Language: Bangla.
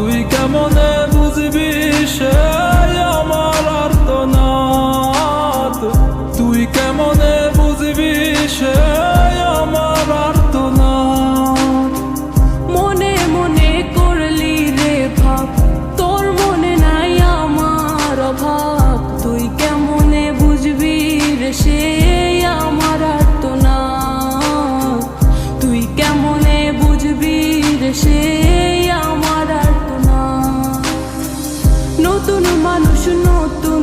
তুই কেমনে বুঝবি সে আমার আর্তনাদ? তুই কেমনে বুঝবি সে আমার আর্তনাদ? মনে মনে করলি রে ভাব, তোর মনে নাই আমার অভাব। তুই কেমনে বুঝবি রে সে আমার আর্তনাদ? তুই কেমনে বুঝবি রে সে নতুন মানুষ নতুন